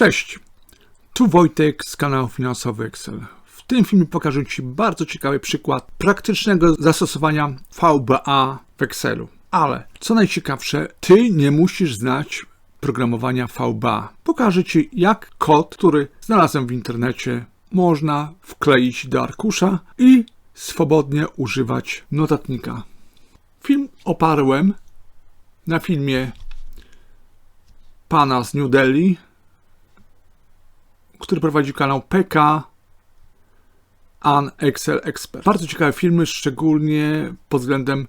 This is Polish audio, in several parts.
Cześć, tu Wojtek z kanału Finansowy Excel. W tym filmie pokażę Ci bardzo ciekawy przykład praktycznego zastosowania VBA w Excelu. Ale co najciekawsze, Ty nie musisz znać programowania VBA. Pokażę Ci, jak kod, który znalazłem w internecie, można wkleić do arkusza i swobodnie używać notatnika. Film oparłem na filmie pana z New Delhi, który prowadzi kanał PK An Excel Expert. Bardzo ciekawe filmy, szczególnie pod względem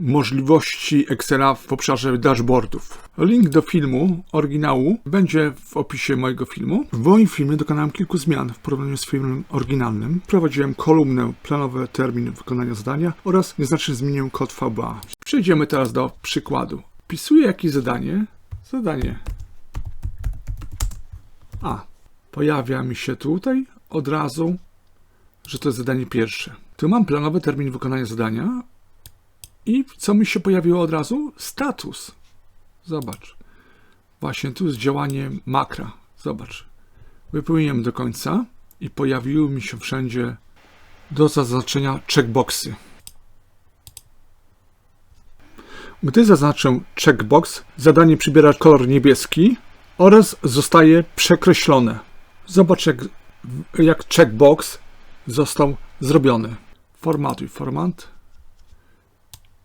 możliwości Excela w obszarze dashboardów. Link do filmu, oryginału, będzie w opisie mojego filmu. W moim filmie dokonałem kilku zmian w porównaniu z filmem oryginalnym. Prowadziłem kolumnę planowy termin wykonania zadania oraz nieznacznie zmieniłem kod VBA. Przejdziemy teraz do przykładu. Wpisuję jakieś zadanie. Zadanie a, pojawia mi się tutaj od razu, że to jest zadanie pierwsze. Tu mam planowy termin wykonania zadania i co mi się pojawiło od razu? Status. Zobacz. Właśnie tu jest działanie makra. Zobacz. Wypełniłem do końca i pojawiły mi się wszędzie do zaznaczenia checkboxy. Gdy zaznaczę checkbox, zadanie przybiera kolor niebieski, oraz zostaje przekreślone. Zobacz, jak, jak checkbox został zrobiony. Formatuj format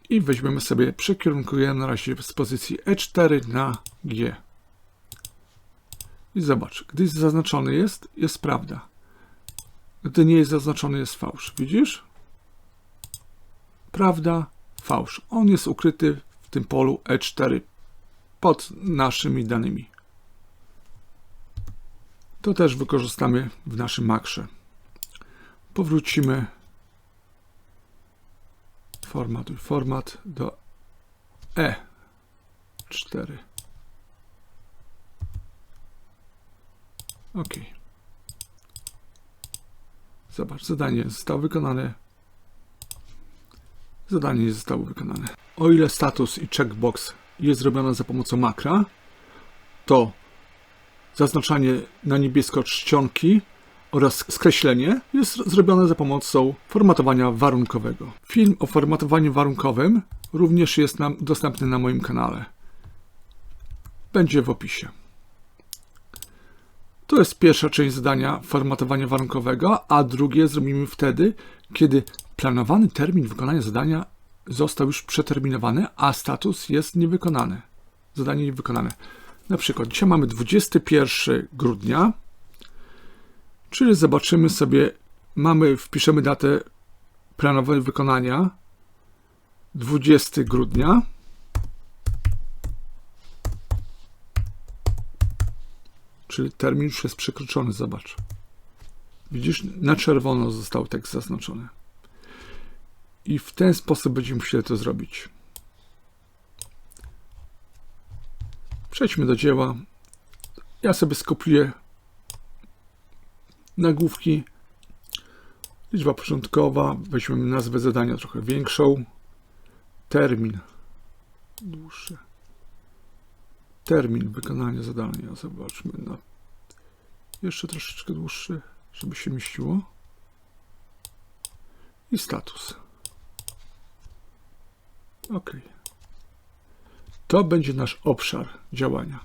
i weźmiemy sobie, przekierunkujemy na razie z pozycji E4 na G. I zobacz, gdy zaznaczony jest, jest prawda. Gdy nie jest zaznaczony, jest fałsz. Widzisz? Prawda, fałsz. On jest ukryty w tym polu E4 pod naszymi danymi. To też wykorzystamy w naszym makrze. Powrócimy format, format do E4. OK. Zobacz, zadanie zostało wykonane. Zadanie nie zostało wykonane. O ile status i checkbox jest zrobione za pomocą makra, to zaznaczanie na niebiesko czcionki oraz skreślenie jest zrobione za pomocą formatowania warunkowego. Film o formatowaniu warunkowym również jest nam dostępny na moim kanale. Będzie w opisie. To jest pierwsza część zadania formatowania warunkowego, a drugie zrobimy wtedy, kiedy planowany termin wykonania zadania został już przeterminowany, a status jest niewykonany. Zadanie niewykonane. Na przykład dzisiaj mamy 21 grudnia, czyli zobaczymy sobie, mamy, wpiszemy datę planowego wykonania 20 grudnia. Czyli termin już jest przekroczony, zobacz. Widzisz, na czerwono został tekst zaznaczony. I w ten sposób będziemy musieli to zrobić. Przejdźmy do dzieła. Ja sobie skopiuję nagłówki. Liczba początkowa. Weźmiemy nazwę zadania trochę większą. Termin dłuższy. Termin wykonania zadania. Zobaczmy na jeszcze troszeczkę dłuższy, żeby się mieściło. I status. OK. To będzie nasz obszar działania.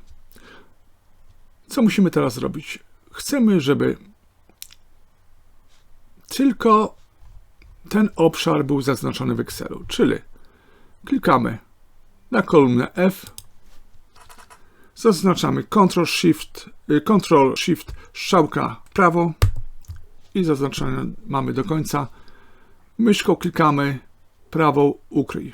Co musimy teraz zrobić? Chcemy, żeby tylko ten obszar był zaznaczony w Excelu, czyli klikamy na kolumnę F, zaznaczamy Ctrl Shift, y, Ctrl Shift strzałka prawo i zaznaczone mamy do końca. Myszką klikamy prawą ukryj.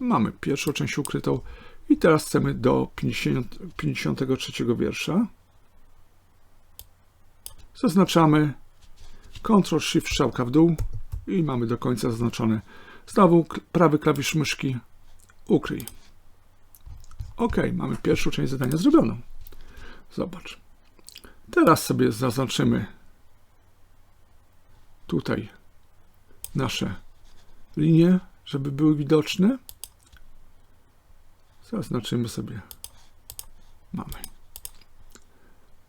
Mamy pierwszą część ukrytą i teraz chcemy do 50, 53 wiersza. Zaznaczamy Ctrl Shift strzałka w dół i mamy do końca zaznaczone. Znowu prawy klawisz myszki ukryj. OK, mamy pierwszą część zadania zrobioną. Zobacz. Teraz sobie zaznaczymy tutaj nasze linie, żeby były widoczne. Zaznaczymy sobie. Mamy.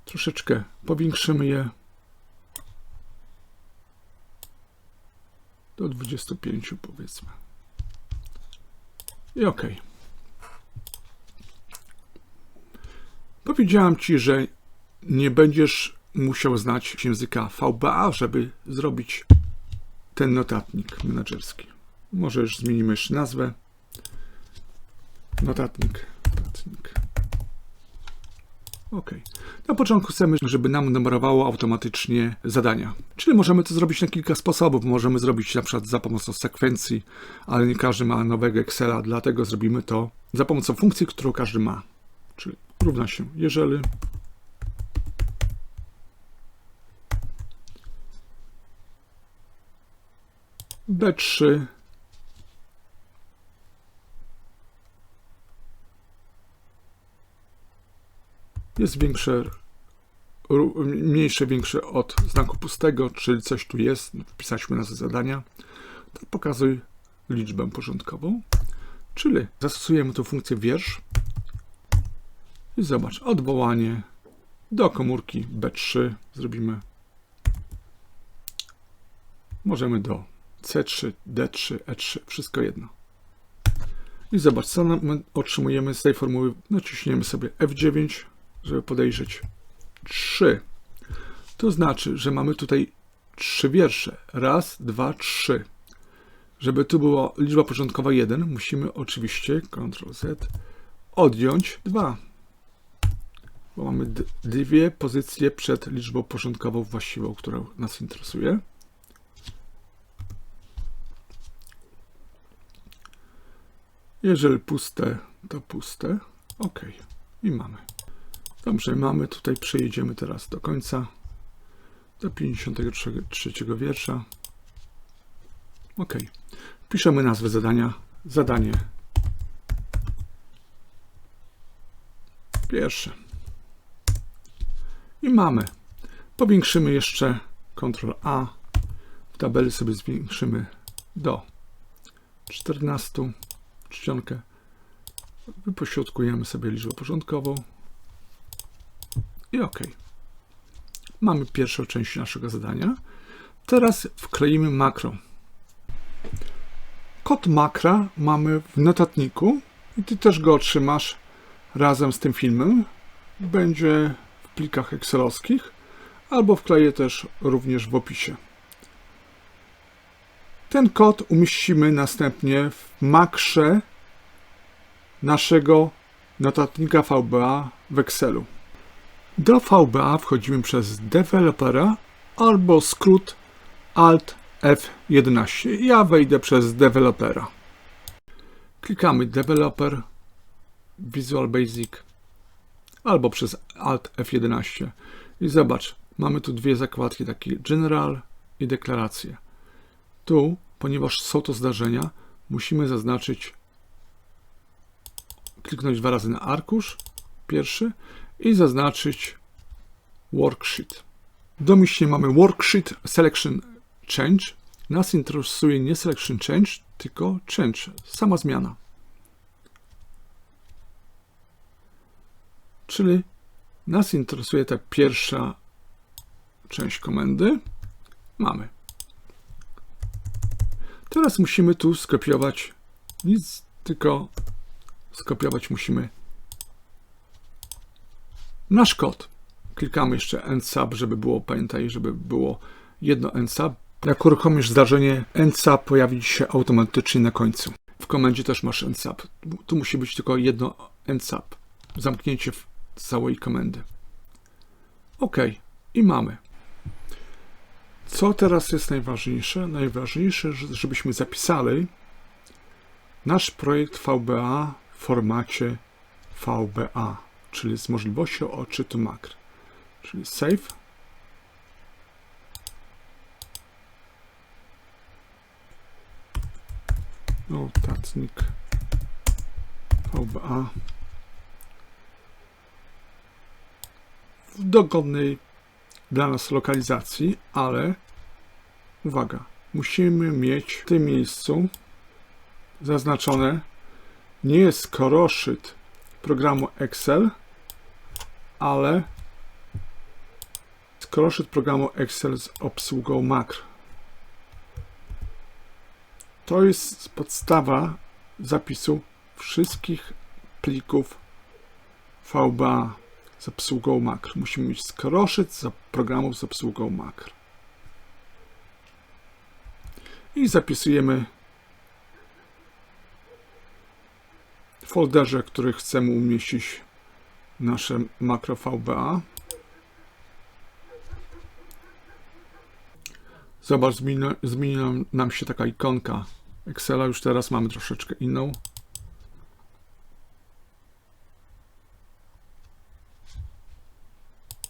Troszeczkę powiększymy je do 25 powiedzmy. I OK. Powiedziałem Ci, że nie będziesz musiał znać języka VBA, żeby zrobić ten notatnik menedżerski. Może już zmienimy jeszcze nazwę. Notatnik. notatnik. OK. Na początku chcemy, żeby nam numerowało automatycznie zadania. Czyli możemy to zrobić na kilka sposobów. Możemy zrobić na przykład za pomocą sekwencji, ale nie każdy ma nowego Excela, dlatego zrobimy to za pomocą funkcji, którą każdy ma. Czyli równa się, jeżeli B3 jest większe, mniejsze, większe od znaku pustego, czyli coś tu jest, wpisaliśmy nazwę zadania, to pokazuj liczbę porządkową, czyli zastosujemy tu funkcję wiersz i zobacz, odwołanie do komórki B3 zrobimy, możemy do C3, D3, E3, wszystko jedno. I zobacz, co otrzymujemy z tej formuły. Naciśniemy sobie F9, żeby podejrzeć 3. To znaczy, że mamy tutaj trzy wiersze. Raz, dwa, trzy. Żeby tu była liczba porządkowa 1, musimy oczywiście Ctrl Z odjąć 2. Bo mamy dwie pozycje przed liczbą porządkową właściwą, która nas interesuje. Jeżeli puste, to puste. OK. I mamy. Dobrze, mamy tutaj, przejedziemy teraz do końca. Do 53 wiersza. OK. Piszemy nazwę zadania. Zadanie pierwsze. I mamy. Powiększymy jeszcze Ctrl A. W tabeli sobie zwiększymy do 14 czcionkę. Wypośrodkujemy sobie liczbę porządkową. I OK. Mamy pierwszą część naszego zadania. Teraz wkleimy makro. Kod makra mamy w notatniku i Ty też go otrzymasz razem z tym filmem. Będzie w plikach excelowskich albo wkleję też również w opisie. Ten kod umieścimy następnie w makrze naszego notatnika VBA w Excelu. Do VBA wchodzimy przez dewelopera albo skrót Alt F11. Ja wejdę przez dewelopera. Klikamy Developer, Visual Basic albo przez Alt F11. I zobacz, mamy tu dwie zakładki, takie General i deklaracje. Tu, ponieważ są to zdarzenia, musimy zaznaczyć, kliknąć dwa razy na arkusz, pierwszy, i zaznaczyć worksheet. Domyślnie mamy worksheet selection change. Nas interesuje nie selection change, tylko change, sama zmiana. Czyli nas interesuje ta pierwsza część komendy. Mamy. Teraz musimy tu skopiować nic, tylko skopiować musimy nasz kod. Klikamy jeszcze ensub, żeby było, pamiętaj, żeby było jedno ensub. Jak uruchomisz zdarzenie, ensub pojawi się automatycznie na końcu. W komendzie też masz ensub. Tu musi być tylko jedno ensub. Zamknięcie całej komendy. OK. I mamy. Co teraz jest najważniejsze? Najważniejsze, żebyśmy zapisali nasz projekt VBA w formacie VBA, czyli z możliwością odczytu makr. Czyli save. Notatnik VBA w dogodnej dla nas lokalizacji, ale uwaga, musimy mieć w tym miejscu zaznaczone nie jest koroszyt programu Excel, ale skroszyt programu Excel z obsługą makr. To jest podstawa zapisu wszystkich plików VBA z obsługą makr. Musimy mieć skroszyt z programów z obsługą makr. I zapisujemy folderze, który chcemy umieścić nasze makro VBA. Zobacz, zmieni- nam się taka ikonka Excela. Już teraz mamy troszeczkę inną.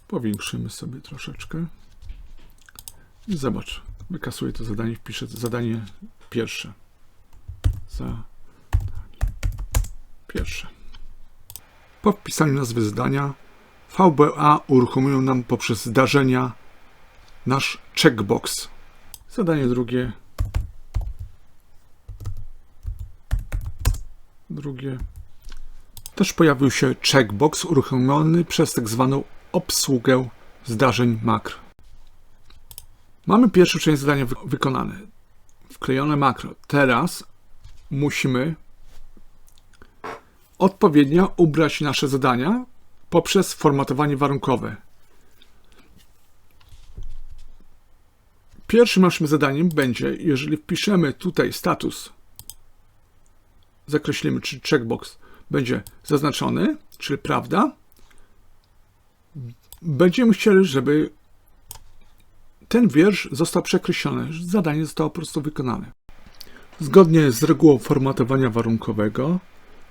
Powiększymy sobie troszeczkę. Zobacz, wykasuję to zadanie, wpiszę zadanie pierwsze. Zadanie pierwsze. Po wpisaniu nazwy zadania VBA uruchomią nam poprzez zdarzenia nasz checkbox. Zadanie drugie. Drugie. Też pojawił się checkbox uruchomiony przez tak zwaną obsługę zdarzeń makr. Mamy pierwszą część zadania wy- wykonane. Wklejone makro. Teraz musimy odpowiednio ubrać nasze zadania poprzez formatowanie warunkowe. Pierwszym naszym zadaniem będzie, jeżeli wpiszemy tutaj status, zakreślimy, czy checkbox będzie zaznaczony, czyli prawda, będziemy chcieli, żeby ten wiersz został przekreślony, zadanie zostało po prostu wykonane. Zgodnie z regułą formatowania warunkowego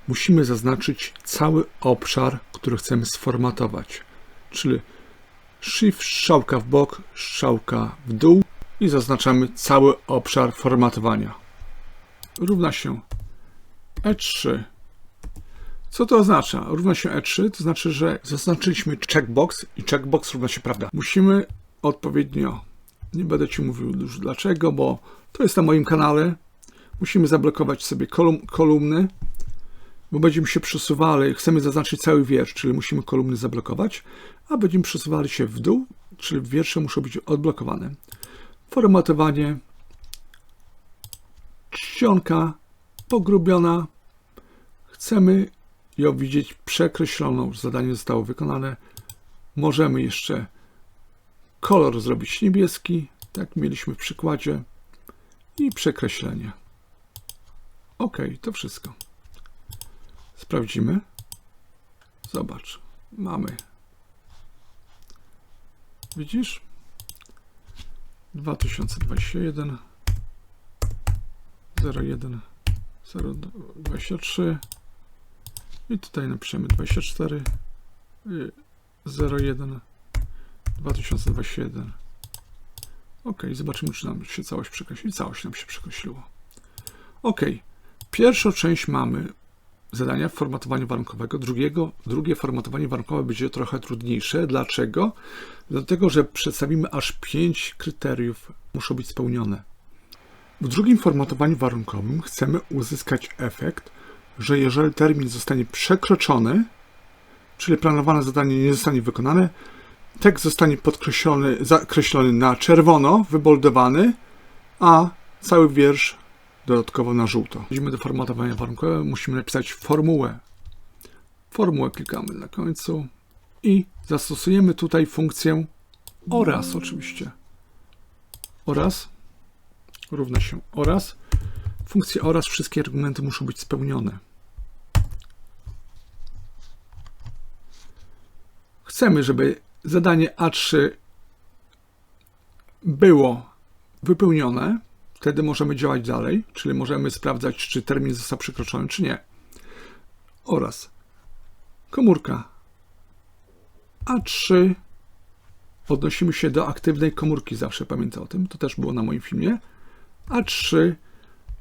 musimy zaznaczyć cały obszar, który chcemy sformatować, czyli Shift strzałka w bok, strzałka w dół i zaznaczamy cały obszar formatowania. Równa się E3. Co to oznacza? Równa się E3 to znaczy, że zaznaczyliśmy checkbox i checkbox równa się prawda. Musimy odpowiednio, nie będę Ci mówił już dlaczego, bo to jest na moim kanale. Musimy zablokować sobie kolum, kolumny, bo będziemy się przesuwali, chcemy zaznaczyć cały wiersz, czyli musimy kolumny zablokować, a będziemy przesuwali się w dół, czyli wiersze muszą być odblokowane. Formatowanie, czcionka pogrubiona. Chcemy ją widzieć przekreśloną. Zadanie zostało wykonane. Możemy jeszcze kolor zrobić niebieski, tak mieliśmy w przykładzie, i przekreślenie. OK, to wszystko. Sprawdzimy. Zobacz, mamy. Widzisz? 2021 01 023 i tutaj napiszemy 24 y, 01 2021 ok, zobaczymy czy nam się całość przekreśli. Całość nam się przekreśliło. Ok, pierwszą część mamy zadania formatowania warunkowego. Drugiego, drugie formatowanie warunkowe będzie trochę trudniejsze. Dlaczego? dlatego, że przedstawimy aż 5 kryteriów muszą być spełnione. W drugim formatowaniu warunkowym chcemy uzyskać efekt, że jeżeli termin zostanie przekroczony, czyli planowane zadanie nie zostanie wykonane, tekst zostanie podkreślony, zakreślony na czerwono, wyboldowany, a cały wiersz dodatkowo na żółto. Idziemy do formatowania warunkowego, musimy napisać formułę. Formułę klikamy na końcu i zastosujemy tutaj funkcję oraz oczywiście. Oraz równa się oraz. Funkcja oraz wszystkie argumenty muszą być spełnione. Chcemy, żeby zadanie A3 było wypełnione, wtedy możemy działać dalej, czyli możemy sprawdzać, czy termin został przekroczony, czy nie. Oraz komórka A3 odnosimy się do aktywnej komórki, zawsze pamiętam o tym, to też było na moim filmie. A3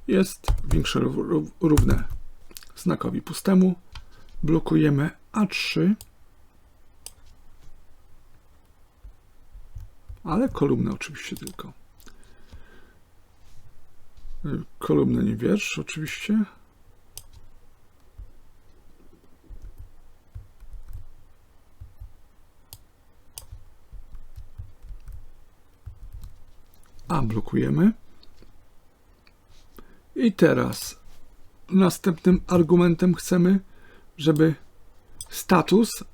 jest większe rów- równe znakowi pustemu. Blokujemy A3, ale kolumnę oczywiście tylko. Y, Kolumnę nie wiersz oczywiście. A blokujemy. I teraz następnym argumentem chcemy, żeby status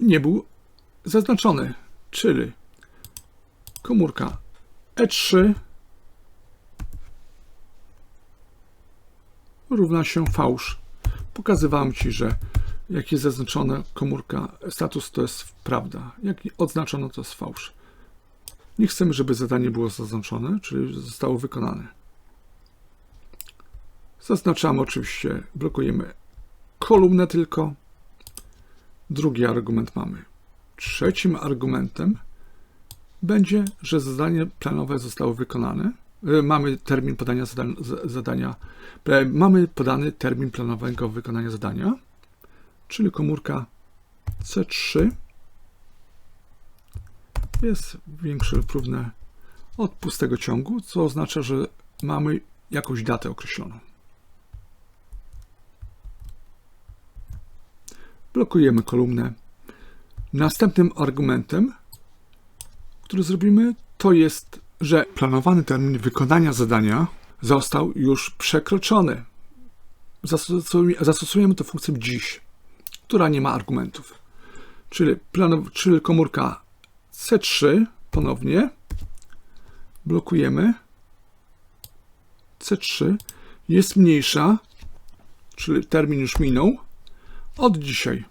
nie był zaznaczony, czyli komórka E3 równa się fałsz. Pokazywałem Ci, że jak jest zaznaczona komórka status, to jest prawda. Jak odznaczono, to jest fałsz. Nie chcemy, żeby zadanie było zaznaczone, czyli zostało wykonane. Zaznaczamy oczywiście, blokujemy kolumnę tylko. Drugi argument mamy. Trzecim argumentem będzie, że zadanie planowe zostało wykonane. E, Mamy termin podania zada- z- zadania, e, mamy podany termin planowego wykonania zadania, czyli komórka C3 jest większe lub równe od pustego ciągu, co oznacza, że mamy jakąś datę określoną. Blokujemy kolumnę. Następnym argumentem, który zrobimy, to jest, że planowany termin wykonania zadania został już przekroczony. Zastosujemy, tę funkcję dziś, która nie ma argumentów. Czyli, planow- czyli komórka C3 ponownie blokujemy. C3 jest mniejsza, czyli termin już minął, od dzisiaj.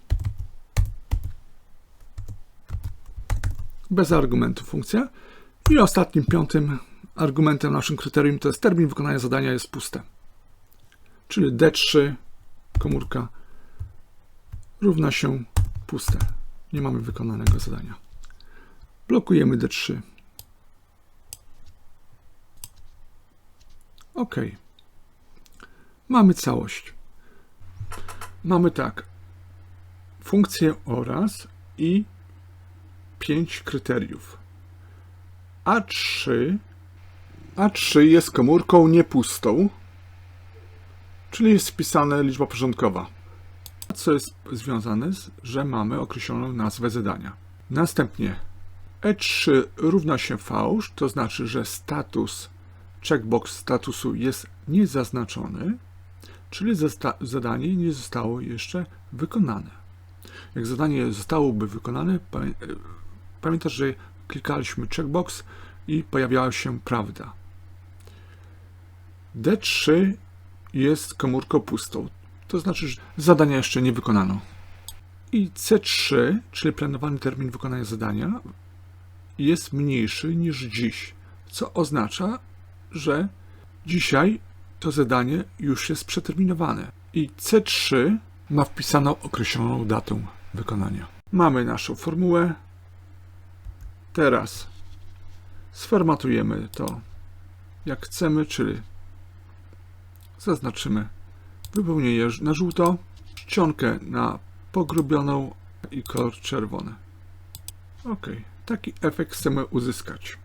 Bez argumentu funkcja. I ostatnim, piątym argumentem naszym kryterium to jest termin wykonania zadania jest puste. Czyli D3 komórka równa się puste. Nie mamy wykonanego zadania. Blokujemy D3. OK. Mamy całość. Mamy tak. Funkcję oraz i pięć kryteriów. A3 A3 jest komórką niepustą, czyli jest wpisana liczba porządkowa. Co jest związane z, że mamy określoną nazwę zadania. Następnie E3 równa się fałsz, to znaczy, że status, checkbox statusu jest niezaznaczony, czyli zadanie nie zostało jeszcze wykonane. Jak zadanie zostałoby wykonane, pamię- pamiętasz, że klikaliśmy checkbox i pojawiała się prawda. D3 jest komórką pustą, to znaczy, że zadania jeszcze nie wykonano. I C3, czyli planowany termin wykonania zadania, jest mniejszy niż dziś, co oznacza, że dzisiaj to zadanie już jest przeterminowane. I C3 ma wpisaną określoną datę wykonania. Mamy naszą formułę. Teraz sformatujemy to jak chcemy, czyli zaznaczymy wypełnienie na żółto, czcionkę na pogrubioną i kolor czerwony. Ok, taki efekt chcemy uzyskać.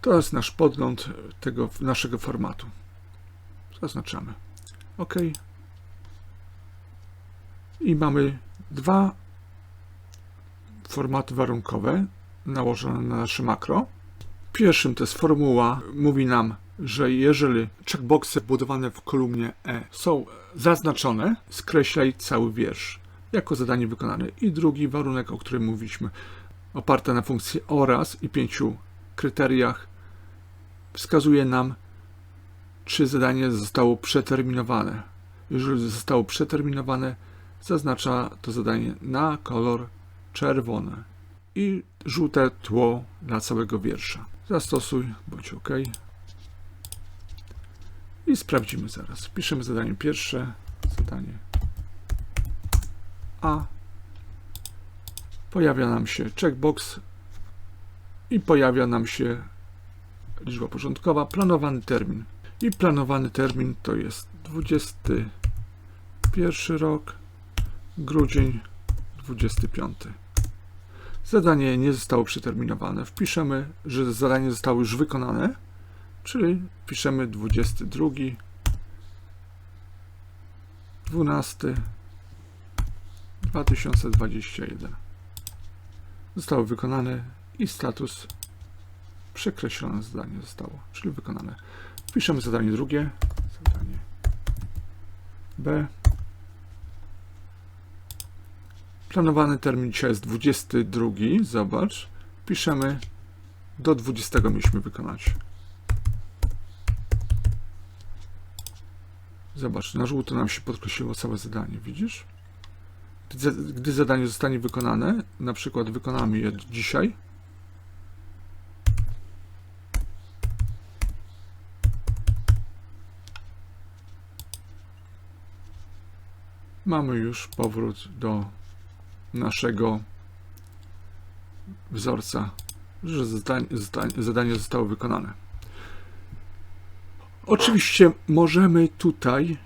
To jest nasz podgląd tego naszego formatu. Zaznaczamy. OK. I mamy dwa formaty warunkowe nałożone na nasze makro. Pierwszym to jest formuła, mówi nam, że jeżeli checkboxy wbudowane w kolumnie E są zaznaczone, skreślaj cały wiersz jako zadanie wykonane. I drugi warunek, o którym mówiliśmy, oparty na funkcji oraz i pięciu kryteriach, wskazuje nam, czy zadanie zostało przeterminowane. Jeżeli zostało przeterminowane, zaznacza to zadanie na kolor czerwony i żółte tło dla całego wiersza. Zastosuj, bądź OK. I sprawdzimy zaraz. Piszemy zadanie pierwsze, zadanie A. Pojawia nam się checkbox i pojawia nam się liczba porządkowa, planowany termin. I planowany termin to jest 21 rok, grudzień 25. Zadanie nie zostało przeterminowane. Wpiszemy, że zadanie zostało już wykonane, czyli piszemy 22, 12, 2021. Zostało wykonane i status przekreślone zadanie zostało, czyli wykonane. Wpiszemy zadanie drugie, zadanie B. Planowany termin dzisiaj jest 22, zobacz. Piszemy do 20 mieliśmy wykonać. Zobacz, na żółto nam się podkreśliło całe zadanie, widzisz? Gdy, zadanie zostanie wykonane, na przykład wykonamy je dzisiaj, mamy już powrót do naszego wzorca, że zadanie, zostało wykonane. Oczywiście możemy tutaj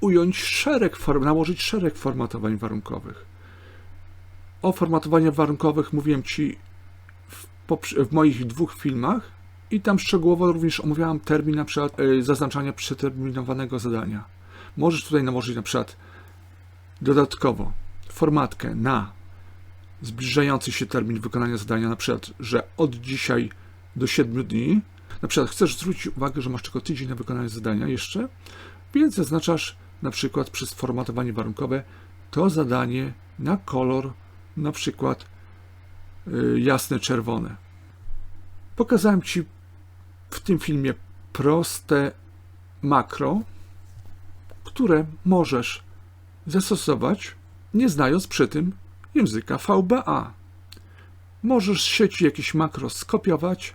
ująć szereg form, nałożyć szereg formatowań warunkowych. O formatowaniach warunkowych mówiłem Ci w, w moich dwóch filmach i tam szczegółowo również omawiałem termin na przykład y, zaznaczania przeterminowanego zadania. Możesz tutaj nałożyć na przykład dodatkowo formatkę na zbliżający się termin wykonania zadania, na przykład, że od dzisiaj do 7 dni, na przykład chcesz zwrócić uwagę, że masz tylko tydzień na wykonanie zadania jeszcze, więc zaznaczasz na przykład przez formatowanie warunkowe to zadanie na kolor na przykład y, jasne czerwone. Pokazałem Ci w tym filmie proste makro, które możesz zastosować, nie znając przy tym języka VBA. Możesz z sieci jakieś makro skopiować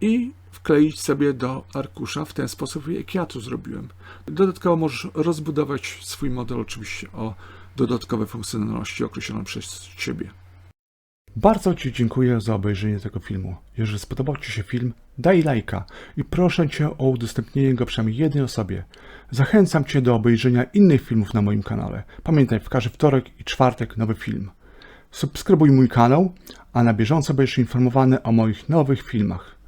i wkleić sobie do arkusza w ten sposób, jak ja to zrobiłem. Dodatkowo możesz rozbudować swój model oczywiście o dodatkowe funkcjonalności określone przez Ciebie. Bardzo Ci dziękuję za obejrzenie tego filmu. Jeżeli spodobał Ci się film, daj lajka i proszę Cię o udostępnienie go przynajmniej jednej osobie. Zachęcam Cię do obejrzenia innych filmów na moim kanale. Pamiętaj, w każdy wtorek i czwartek nowy film. Subskrybuj mój kanał, a na bieżąco będziesz informowany o moich nowych filmach.